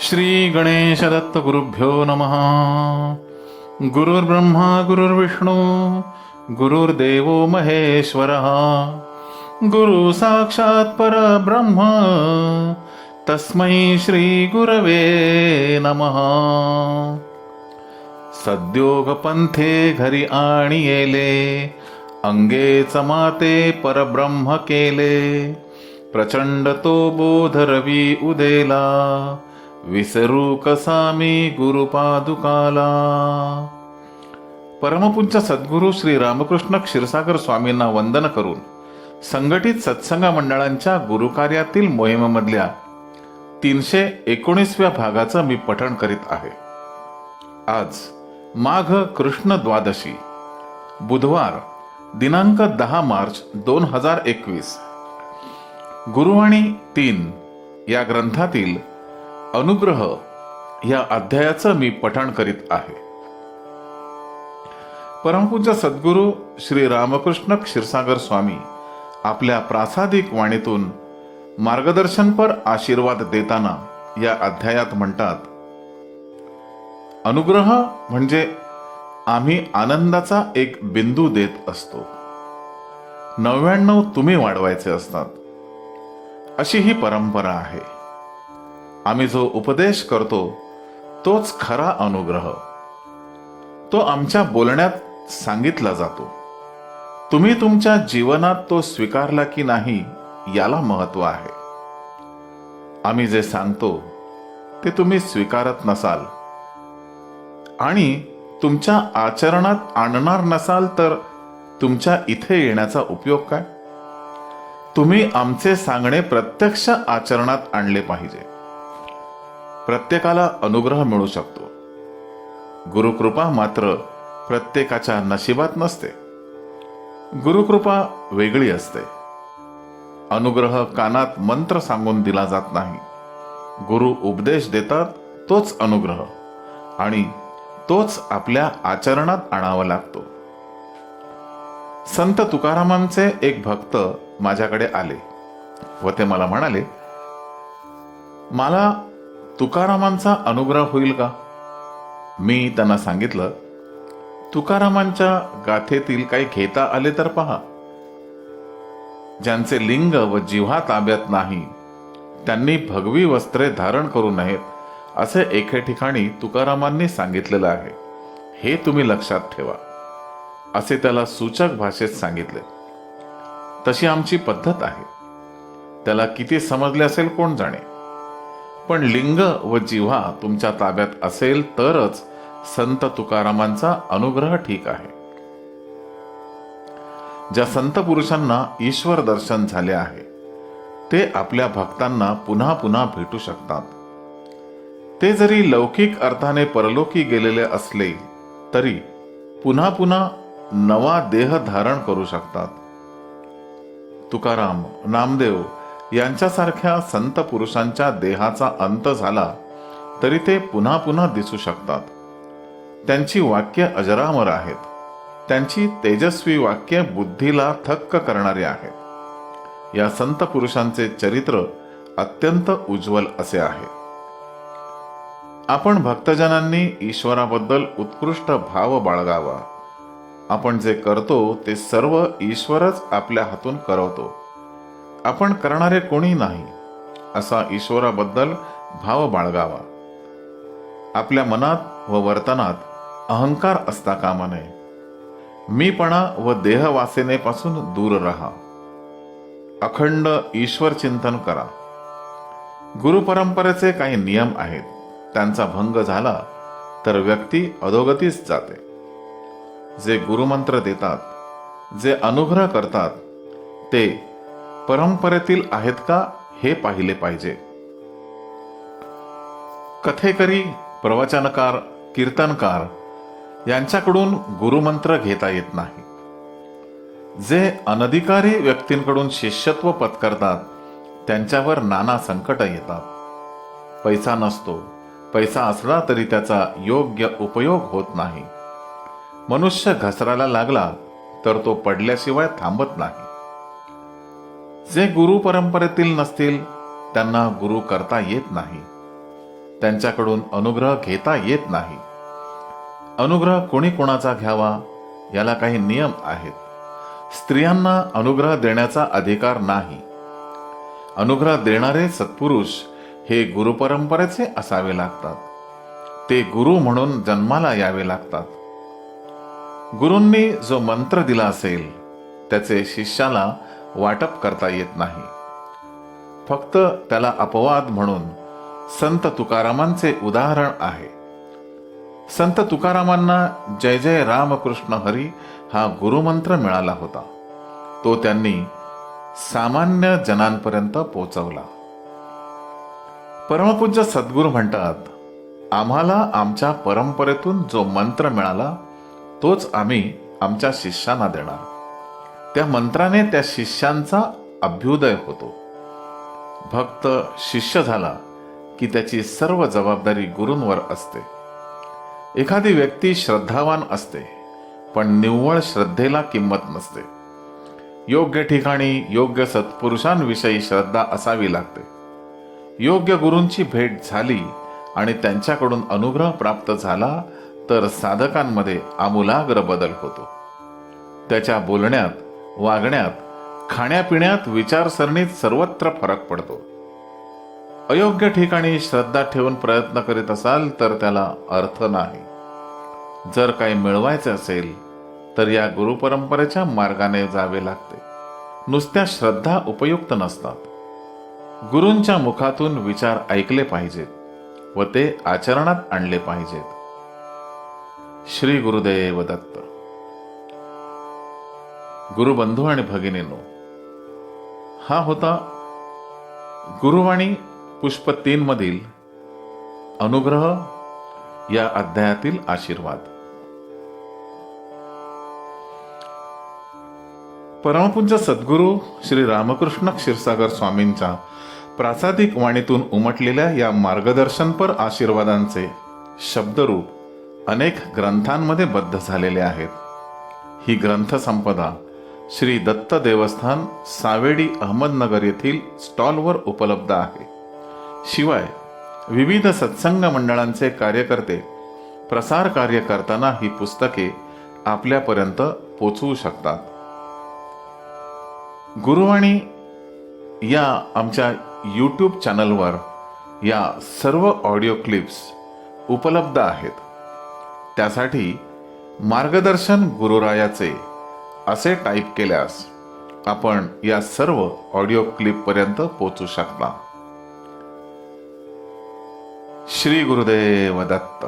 श्री गणेश दत्त गुरुभ्यो नमः। गुरुर्ब्रह्मा गुरुर्विष्णू गुरुर्देवो महेश्वरः। गुरु साक्षात् परब्रह्म तस्मै श्री गुरवे नमः। सद्योगपंथे घरी आणि येले अंगे चमाते परब्रह्म केले। प्रचंड तो बोध रवी उदेला. विसरू कसा मी गुरुपादुकाला. परमपुंच सद्गुरू श्री रामकृष्ण क्षीरसागर स्वामींना वंदन करून संघटित सत्संग मंडळांच्या गुरुकार्यातील मोहिमेमधल्या तीनशे एकोणीसव्या भागाचं मी पठण करीत आहे. आज माघ कृष्ण द्वादशी बुधवार दिनांक दहा मार्च दोन हजार एकवीस. गुरुवाणी तीन या ग्रंथातील अनुग्रह या अध्यायाचं मी पठण करीत आहे. परमपूज्य सद्गुरू श्री रामकृष्ण क्षीरसागर स्वामी आपल्या प्रासादिक वाणीतून मार्गदर्शनपर आशीर्वाद देताना या अध्यायात म्हणतात अनुग्रह म्हणजे आम्ही आनंदाचा एक बिंदू देत असतो. नव्याण्णव तुम्ही वाढवायचे असतात. अशी ही परंपरा आहे. आम्ही जो उपदेश करतो तोच खरा अनुग्रह. तो आमच्या बोलण्यात सांगितला जातो. तुम्ही तुमच्या जीवनात तो स्वीकारला की नाही याला महत्त्व आहे. आम्ही जे सांगतो ते तुम्ही स्वीकारत नसाल. आणि तुमच्या आचरणात आणणार नसाल तर तुमच्या इथे येण्याचा उपयोग काय? तुम्ही आमचे सांगणे प्रत्यक्ष आचरणात आणले पाहिजे. प्रत्येकाला अनुग्रह मिळू शकतो. गुरुकृपा मात्र प्रत्येकाच्या नशिबात नसते. गुरुकृपा वेगळी असते. अनुग्रह कानात मंत्र सांगून दिला जात नाही. गुरु उपदेश देतात तोच अनुग्रह आणि तोच आपल्या आचरणात आणावा लागतो. संत तुकारामांचे एक भक्त माझ्याकडे आले व ते मला म्हणाले मला तुकारामांचा अनुग्रह होईल का? मी त्यांना सांगितलं तुकारामांच्या गाथेतील काही घेता आले तर पहा. ज्यांचे लिंग व जिव्हा ताब्यात नाही त्यांनी भगवी वस्त्रे धारण करू नयेत असे एके ठिकाणी तुकारामांनी सांगितलेलं आहे. हे तुम्ही लक्षात ठेवा. असे त्याला सूचक भाषेत सांगितले. तशी आमची पद्धत आहे. त्याला किती समजले असेल कोण जाणे. पण लिंग व जिव्हा तुमच्या ताब्यात असेल तरच संत तुकारामांचा अनुग्रह ठीक आहे. ज्या संत पुरुषांना ईश्वर दर्शन झाले आहे ते आपल्या भक्तांना पुन्हा पुन्हा भेटू शकतात. ते जरी लौकिक अर्थाने परलोकी गेलेले असले तरी पुन्हा पुन्हा नवा देह धारण करू शकतात. तुकाराम नामदेव यांच्यासारख्या संत पुरुषांच्या देहाचा अंत झाला तरी ते पुन्हा पुन्हा दिसू शकतात. त्यांची वाक्य अजरामर आहेत. त्यांची तेजस्वी वाक्य बुद्धीला थक्क करणारी आहेत. या संत पुरुषांचे चरित्र अत्यंत उज्ज्वल असे आहे. आपण भक्तजनांनी ईश्वराबद्दल उत्कृष्ट भाव बाळगावा. आपण जे करतो ते सर्व ईश्वरच आपल्या हातून करवतो. आपण करणारे कोणी नाही असा ईश्वराबद्दल भाव बाळगावा. आपल्या मनात व वर्तनात अहंकार असता कामा नये. मीपणा व देहवासेनेपासून दूर राहा. अखंड ईश्वर चिंतन करा. गुरुपरंपरेचे काही नियम आहेत त्यांचा भंग झाला तर व्यक्ती अधोगतीच जाते. जे गुरुमंत्र देतात जे अनुग्रह करतात ते परंपरेतील आहेत का हे पाहिले पाहिजे. कथेकरी प्रवचनकार कीर्तनकार यांच्याकडून गुरुमंत्र घेता येत नाही. जे अनधिकारी व्यक्तींकडून शिष्यत्व पत्करतात त्यांच्यावर नाना संकट येतात. पैसा नसतो पैसा असला तरी त्याचा योग्य उपयोग होत नाही. मनुष्य घसरायला लागला तर तो पडल्याशिवाय थांबत नाही. जे गुरु परंपरेतील नसतील त्यांना गुरु करता येत नाही. त्यांच्याकडून अनुग्रह घेता येत नाही. अनुग्रह कोणी कोणाचा घ्यावा याला काही नियम आहेत. स्त्रियांना अनुग्रह देण्याचा अधिकार नाही. अनुग्रह देणारे सत्पुरुष हे गुरुपरंपरेचे असावे लागतात. ते गुरु म्हणून जन्माला यावे लागतात. गुरूंनी जो मंत्र दिला असेल त्याचे शिष्याला वाटप करता येत नाही. फक्त त्याला अपवाद म्हणून संत तुकारामांचे उदाहरण आहे. संत तुकारामांना जय जय रामकृष्ण हरी हा गुरुमंत्र मिळाला होता. तो त्यांनी सामान्य जनांपर्यंत पोचवला. परमपूज्य सद्गुरू म्हणतात आम्हाला आमच्या परंपरेतून जो मंत्र मिळाला तोच आम्ही आमच्या शिष्यांना देणार. त्या मंत्राने त्या शिष्यांचा अभ्युदय होतो. भक्त शिष्य झाला की त्याची सर्व जबाबदारी गुरूंवर असते. एखादी व्यक्ती श्रद्धावान असते पण निव्वळ श्रद्धेला किंमत नसते. योग्य ठिकाणी योग्य सत्पुरुषांविषयी श्रद्धा असावी लागते. योग्य गुरूंची भेट झाली आणि त्यांच्याकडून अनुग्रह प्राप्त झाला तर साधकांमध्ये आमूलाग्र बदल होतो. त्याच्या बोलण्यात वागण्यात खाण्यापिण्यात विचारसरणीत सर्वत्र फरक पडतो. अयोग्य ठिकाणी श्रद्धा ठेवून प्रयत्न करीत असाल तर त्याला अर्थ नाही. जर काही मिळवायचे असेल तर या गुरुपरंपरेच्या मार्गाने जावे लागते. नुसत्या श्रद्धा उपयुक्त नसतात. गुरूंच्या मुखातून विचार ऐकले पाहिजेत व ते आचरणात आणले पाहिजेत. श्री गुरुदेव दत्त गुरुबंधू आणि भगिनीनो हा होता गुरुवाणी पुष्प तीन मधील अनुग्रह या अध्यायातील आशीर्वाद परमपुंज सद्गुरू श्री रामकृष्ण क्षीरसागर स्वामींच्या प्रासादिक वाणीतून उमटलेल्या या मार्गदर्शनपर आशीर्वादांचे शब्दरूप अनेक ग्रंथांमध्ये बद्ध झालेले आहेत. ही ग्रंथसंपदा श्री दत्त देवस्थान सावेडी अहमदनगर येथील स्टॉलवर उपलब्ध आहे. शिवाय विविध सत्संग मंडळांचे कार्यकर्ते प्रसार कार्य करताना ही पुस्तके आपल्यापर्यंत पोचवू शकतात. गुरुवाणी या आमच्या यूट्यूब चॅनलवर या सर्व ऑडिओ क्लिप्स उपलब्ध आहेत. त्यासाठी मार्गदर्शन गुरुरायाचे असे टाईप केल्यास आपण या सर्व ऑडिओ क्लिपपर्यंत पोचू शकता. श्री गुरुदेव दत्त.